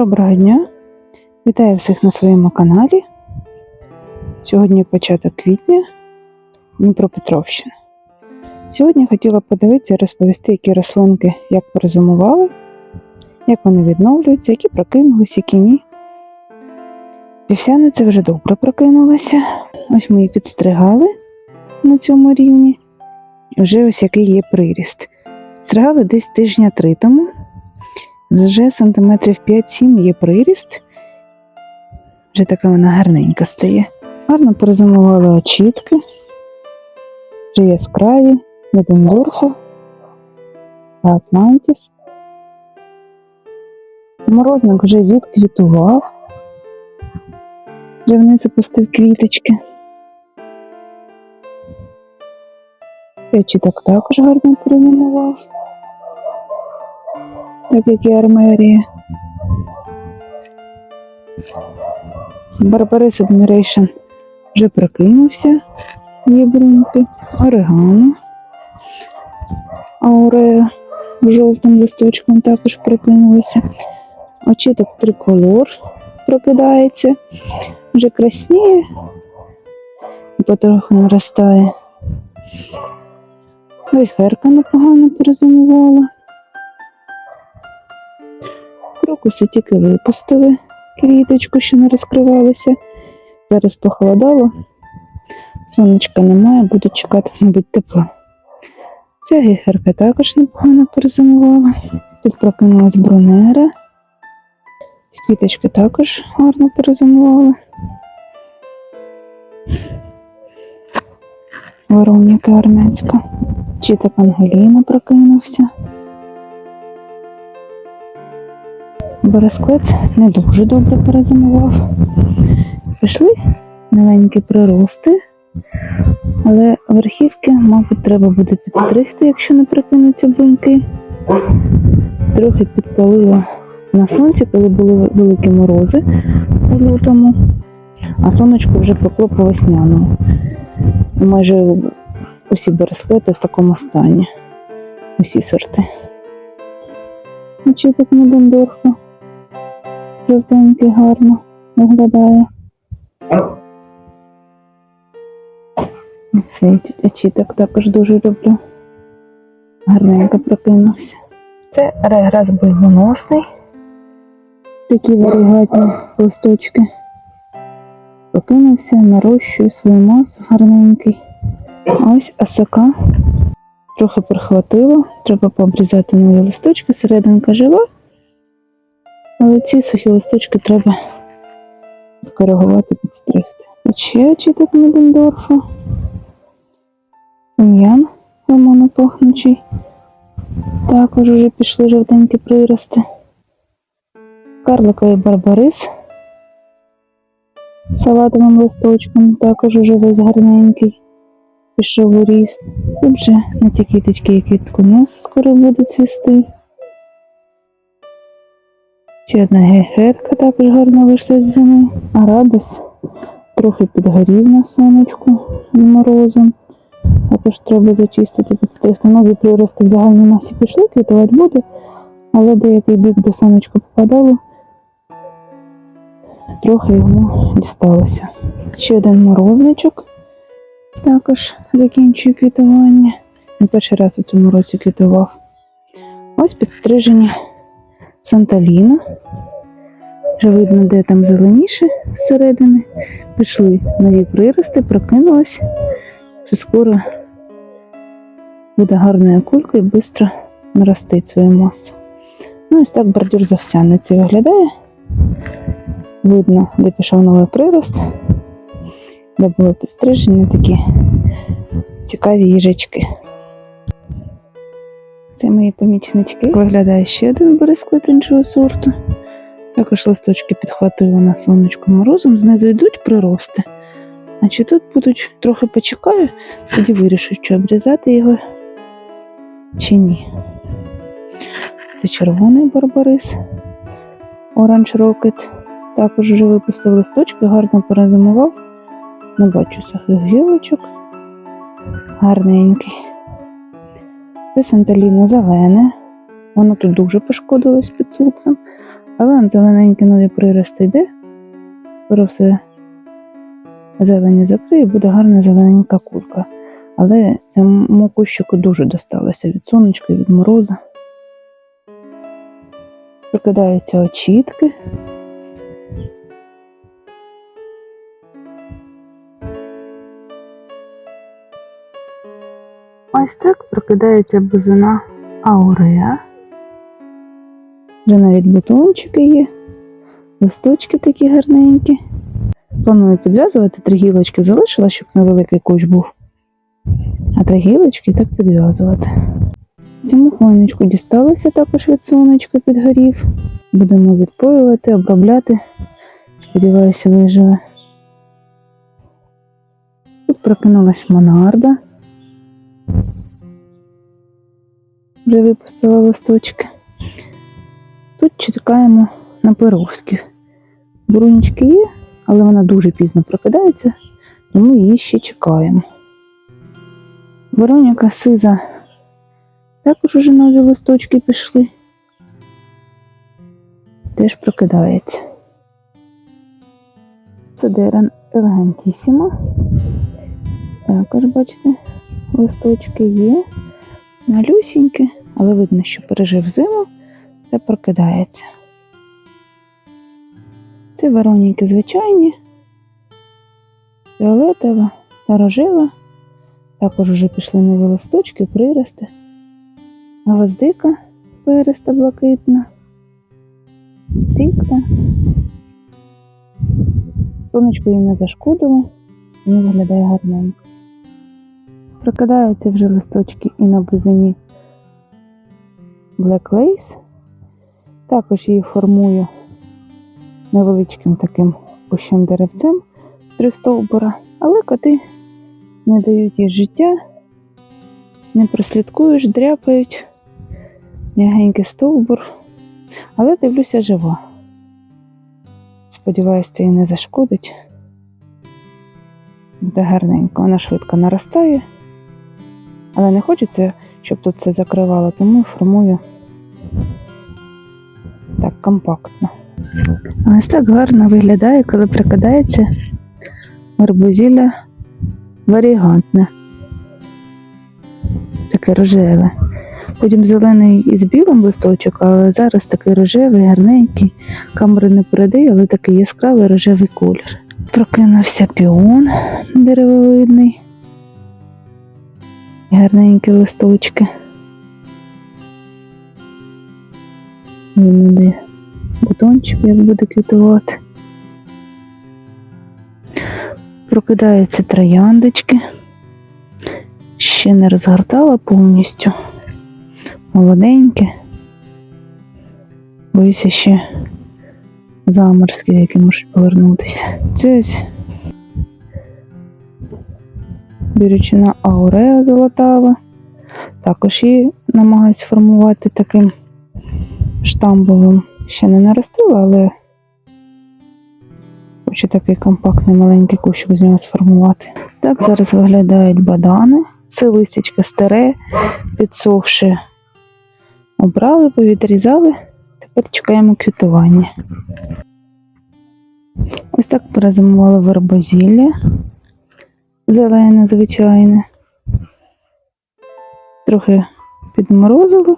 Доброго дня! Вітаю всіх на своєму каналі. Сьогодні початок квітня Дніпропетровщина. Сьогодні хотіла подивитися і розповісти, які рослинки як перезимували, як вони відновлюються, які прокинулися, які ні. Вівсяниця вже добре прокинулася. Ось ми її підстригали на цьому рівні. Вже ось який є приріст. Підстригали десь тижня три тому. Вже сантиметрів 5-7 є приріст. Вже така вона гарненька стає. Гарно перезимували очітки. Вже яскраві, Медендорфа Атлантіс. Морозник вже відквітував. Вже вниз запустив квіточки. Цей очіток також гарно перезимував так як і армерія. Барбарис Admiration вже прокинувся, є бруньки, орегано, аурея жовтим листочком також прокинулися. Очіток триколор прокидається, вже красніє і потроху наростає. Вейхерка непогано перезимувала. Крокуси тільки випустили квіточку, що не розкривалася. Зараз похолодало. Сонечка немає, буду чекати, мабуть, тепла. Ця гіхерка також непогано перезимувала. Тут прокинулась брунера. Ці квіточки також гарно перезимували. Вороніка армянська. Чіток Ангеліна прокинувся. Бересклет не дуже добре перезимував. Пішли маленькі прирости, але верхівки, мабуть, треба буде підстригти, якщо не прикинуться бруньки. Трохи підпалила на сонці, коли були великі морози у лютому, а сонечко вже пекло по весняному. Майже усі бересклети в такому стані. Усі сорти. Очіток Медендорфа. Жовтенький гарно виглядає. Цей очіток також дуже люблю. Гарненько прокинувся. Це реграс бойвоносний. Такі варігатні листочки. Прокинувся, нарощує свою масу гарненький. Ось осака. Трохи прихватило, треба пообрізати нові листочки, серединка жива. Але ці сухі листочки треба коригувати, підстригти. Ще очіток Медендорфа. Тим'ян лимонопахнучий. Також вже пішли жовтенькі прирости. Карликовий барбарис салатовим листочком, також уже весь гарненький. Пішов у ріст. Тут вже на ті квіточки, які тконуси скоро будуть цвісти. Ще одна гейхерка також гарно вийшла з зими. Арабіс трохи підгорів на сонечку морозом. Також треба зачистити, підстригти. Нові прирости в загальній масі пішли, квітувати буде, але деякий бік до сонечка попадало, трохи йому дісталося. Ще один морозничок також закінчує квітування. Він перший раз у цьому році квітував. Ось підстрижені Санталіна. Вже видно, де там зеленіше зсередини. Пішли нові прирости, прокинулась, що скоро буде гарною кулькою і швидко наростить свою масу. Ну, ось так бордюр з виглядає. Видно, де пішов новий прирост, де було підстрижені такі цікаві їжачки. Це мої помічнички. Виглядає ще один бересклет іншого сорту. Також листочки підхватили на сонечко морозом, знизу йдуть прирости. А чи тут будуть трохи почекаю, тоді вирішу, чи обрізати його чи ні. Це червоний барбарис, оранж рокет. Також вже випустив листочки, гарно перезимував. Не бачу сухих гілочок. Гарненький. Це санталіна зелене. Воно тут дуже пошкодилось під сонцем. Але зелененькі нові прирости йде. Скоро все зелені закриє, буде гарна зелененька кулька. Але цьому кущику дуже досталося від сонечка і від морозу. Прикидаються очітки. Ось так прокидається бузина ауреа. Вже навіть бутончики є, листочки такі гарненькі. Планую підв'язувати, три гілочки залишила, щоб невеликий кущ був. А три гілочки так підв'язувати. Цьому хвойничку дісталося також від сонечка підгорів. Будемо відпоювати, обробляти. Сподіваюся, виживе. Тут прокинулась монарда. Вже випустила листочки. Тут чекаємо на Перовських. Брунічки є, але вона дуже пізно прокидається, тому її ще чекаємо. Вероніка сиза також уже нові листочки пішли. Теж прокидається. Це дерен елегантісімо. Також, бачите, листочки є. Малюсінькі, але видно, що пережив зиму та прокидається. Це Вероніки звичайні, фіолетова та рожева. Також вже пішли нові листочки, прирости. Гвоздика переста блакитна, стрікта. Сонечко їй не зашкодило, тому виглядає гарненько. Прокидаються вже листочки і на бузині Black Lace. Також її формую невеличким таким кущем деревцем три стовбура, але коти не дають їй життя, не прослідкуєш, дряпають, м'ягенький стовбур, але дивлюся жива. Сподіваюся, це їй не зашкодить. Буде гарненько, вона швидко наростає, але не хочеться, щоб тут це закривало, тому формую так компактно. Ось так гарно виглядає, коли прикидається арбузілля варігантне. Таке рожеве. Потім зелений із білим листочок, але зараз такий рожевий, гарненький. Камери не передає, але такий яскравий рожевий колір. Прокинувся піон деревовидний. Гарненькі листочки. Він бутончик, як буде квітувати. Прокидаються трояндочки. Ще не розгортала повністю. Молоденькі. Боюся ще заморозки, які можуть повернутися. Це ось бірючина ауреа золотава. Також її намагаюсь формувати таким штамбовим. Ще не наростила, але хочу такий компактний маленький кущик з нього сформувати. Так зараз виглядають бадани. Це листячка старе, підсохше. Обрали, повідрізали. Тепер чекаємо квітування. Ось так перезимувала вербозілля. Зелене, звичайне. Трохи підморозило,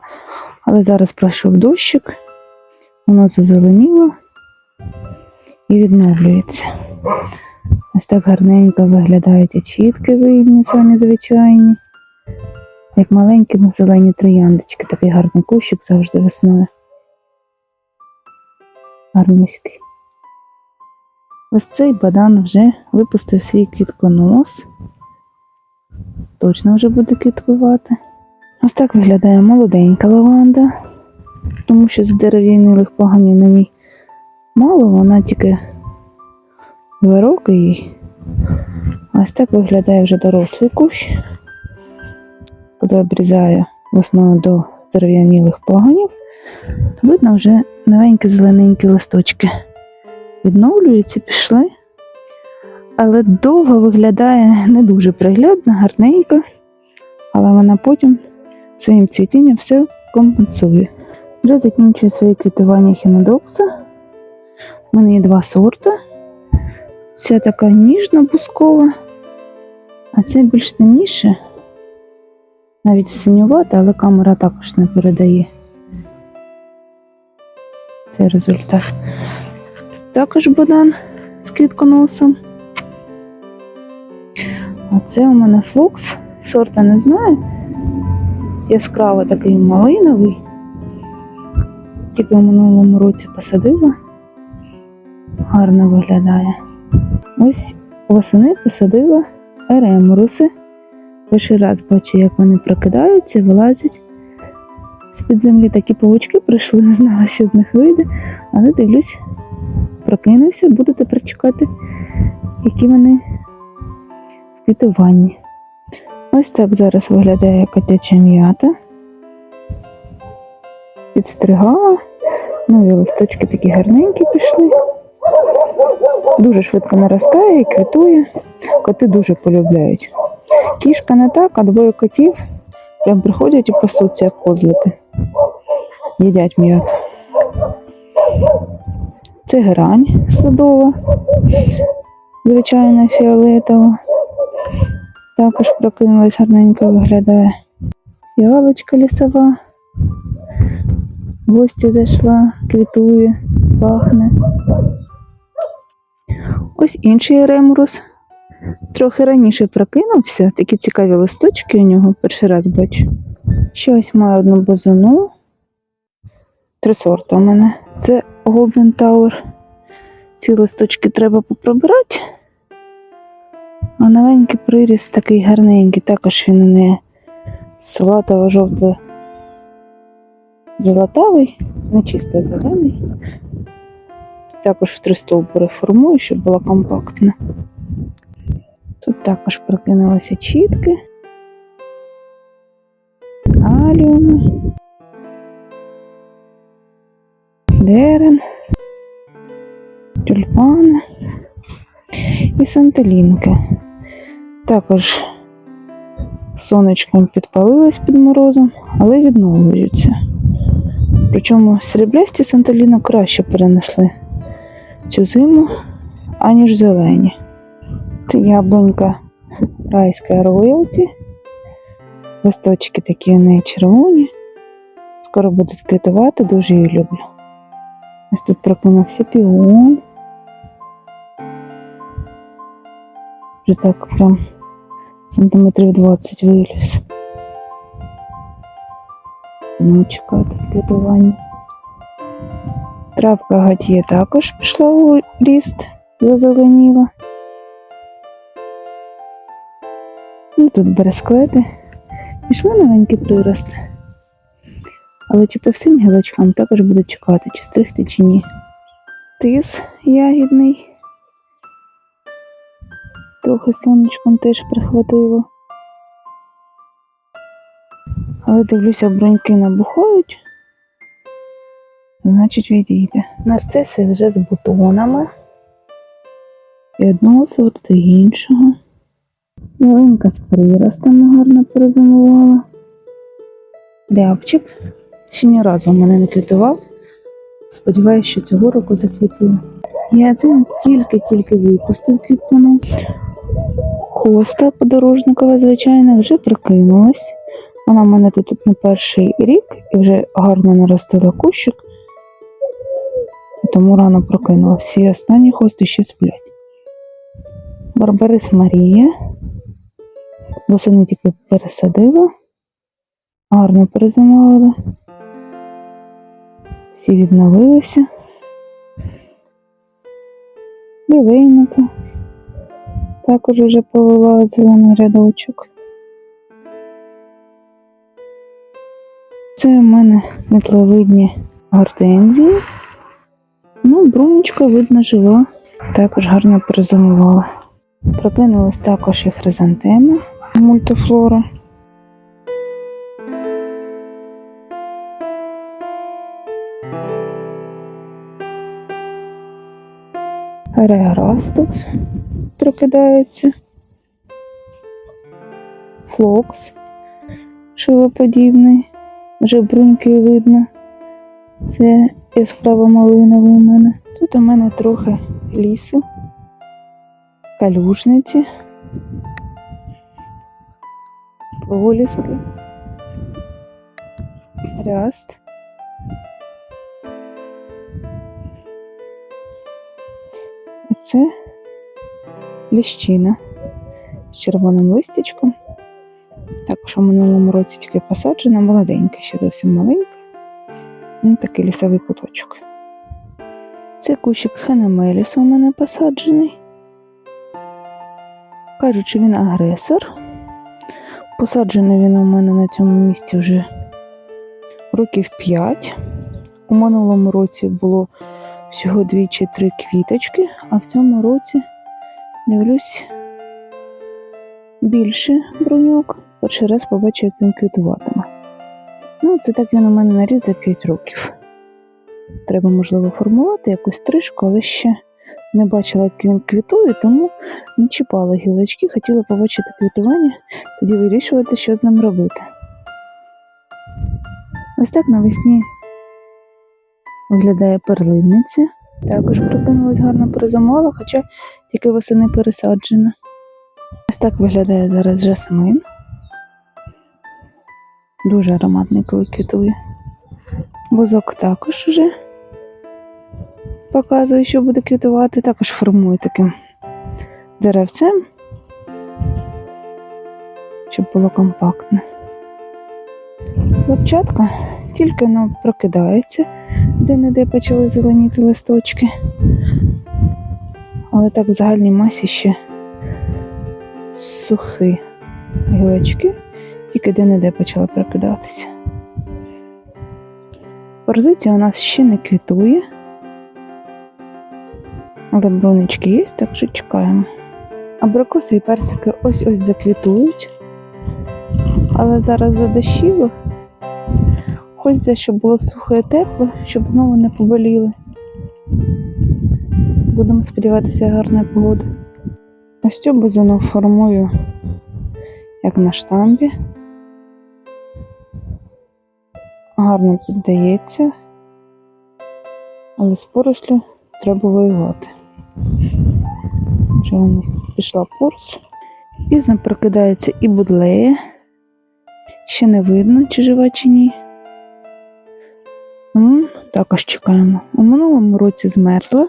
але зараз пройшов дощик, воно зазеленіло і відновлюється. Ось так гарненько виглядають очітки видні, самі звичайні. Як маленькі зелені трояндочки, такий гарний кущик завжди весною. Гарнюський. Ось цей бадан вже випустив свій квітконос. Точно вже буде квіткувати. Ось так виглядає молоденька лаванда, тому що з дерев'янилих поганів на ній Мало, вона тільки два роки їй. Ось так виглядає вже дорослий кущ. Коли обрізаю в основному до здерев'янілих пагонів, то видно вже новенькі зелененькі листочки. Відновлюються, пішли. Але довго виглядає не дуже приглядно, гарненько. Але вона потім своїм цвітінням все компенсує. Вже закінчую своє квітування хінодокса. У мене є два сорти. Ця така ніжна бускова, а це більш темніше. Навіть синювата, але камера також не передає. Цей результат. Також бодан з квітконосом. А це у мене флукс. Сорта не знаю. Яскраво такий малиновий. Тільки в минулому році посадила. Гарно виглядає. Ось восени посадила еремуруси. Перший раз бачу, як вони прокидаються, вилазять. З-під землі такі павучки прийшли, не знала, що з них вийде, але дивлюсь, прокинувся, буду тепер чекати, які вони в квітуванні. Ось так зараз виглядає котяча м'ята. Підстригала. Нові листочки такі гарненькі пішли. Дуже швидко наростає і квітує. Коти дуже полюбляють. Кішка не так, а двоє котів прям приходять і пасуться, як козлики. Їдять м'ят. Це грань садова, звичайна фіолетова. Також прокинулась гарненько виглядає. Фіалочка лісова. В гості зайшла, квітує, пахне. Ось інший ремурус. Трохи раніше прокинувся, такі цікаві листочки у нього перший раз бачу. Ще ось маю одну бозону. Три сорти у мене. Це Golden Tower. Ці листочки треба поприбирати. А новенький приріс такий гарненький, також він у неї салатово жовто золотавий, не чисто зелений. Також в три стовбури формую, щоб була компактна. Тут також прокинулися чітки, аліуми, дерен, тюльпани і сантелінки. Також сонечком підпалились під морозом, але відновлюються. Причому сріблясті санталіна краще перенесли цю зиму, аніж зелені. Це яблунька райська роялті. Листочки такі у неї червоні. Скоро будуть квітувати, дуже її люблю. Ось тут прокинувся піон. Вже так прям сантиметрів 20 виліз. Будемо чекати квітування. Травка гатіє також пішла у ріст, зазеленіла. Ну, тут бересклети. Пішли новенькі прирости. Але чи по всім гілочкам також буду чекати, чи стригти, чи ні. Тис ягідний. Трохи сонечком теж прихватило. Але дивлюся, броньки набухають. Значить, відійде. Нарциси вже з бутонами. І одного сорту, і іншого. Ялинка з приростами гарно перезимувала. Рябчик. Ще ні разу мене не квітував. Сподіваюся, що цього року заквітує. Язин тільки-тільки випустив квітконос. Хоста подорожникова, звичайно, вже прокинулась. Вона в мене тут не перший рік і вже гарно наростила кущик. Тому рано прокинулась. Всі останні хости ще сплять. Барбарис Марія. Восени тільки пересадила. Гарно перезимовили. Всі відновилися. І Лівейника. Також вже повела зелений рядочок. Це у мене метловидні гортензії. Ну, брунечка, видно, жива. Також гарно перезимувала. Прокинулась також і хризантема мультифлора. Реграс тут прокидається. Флокс шилоподібний. Вже бруньки видно. Це яскраво малиновий у мене. Тут у мене трохи лісу, калюжниці, проліски, ряст. Це ліщина з червоним листячком. Також у минулому році тільки посаджена, молоденька, ще зовсім маленька. Ну, такий лісовий куточок. Це кущик хенемеліса у мене посаджений. Кажуть, що він агресор. Посаджений він у мене на цьому місці вже років 5. У минулому році було всього дві чи три квіточки, а в цьому році дивлюсь більше броньок. Перший раз побачу, як він квітуватиме. Ну, це так він у мене наріс за 5 років. Треба, можливо, формувати якусь стрижку, але ще не бачила, як він квітує, тому не чіпала гілочки, хотіла побачити квітування, тоді вирішувати, що з ним робити. Ось так навесні виглядає перлинниця. Також прокинулась гарно перезимувала, хоча тільки восени пересаджена. Ось так виглядає зараз жасмин. Дуже ароматний, коли квітує. Бузок також вже показує, що буде квітувати, також формує таким деревцем, щоб було компактне. Лапчатка тільки ну, прокидається, де-не-де почали зеленіти листочки. Але так в загальній масі ще сухі гілочки, тільки де-не-де почали прокидатися. Порзиція у нас ще не квітує. Але бронечки є, так що чекаємо. Абрикоси і персики ось-ось заквітують. Але зараз задощило. Хочеться, щоб було сухо і тепло, щоб знову не поболіли. Будемо сподіватися, гарна погода. Ось цю бузину формую як на штамбі. Гарно піддається, але з порослю треба воювати. Вже пішла поросль. Пізно прокидається і будлея. Ще не видно, чи жива, чи ні. Тому також чекаємо. У минулому році змерзла,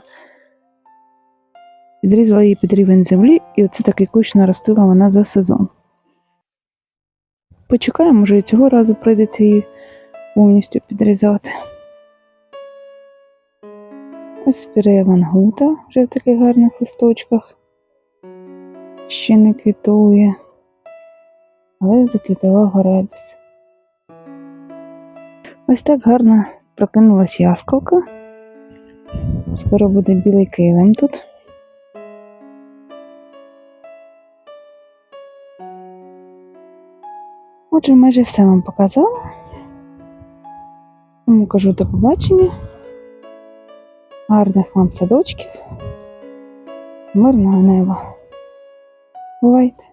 підрізала її під рівень землі, і оце такий кущ наростила вона за сезон. Почекаємо, може і цього разу прийдеться її повністю підрізати. Ось спірея вангута вже в таких гарних листочках. Ще не квітує, але заквітував горебіс. Ось так гарно прокинулась ясколка. Скоро буде білий килим тут. Отже, майже все вам показала. Тому кажу до побачення. Гарних вам садочків, мирного неба. Бувайте!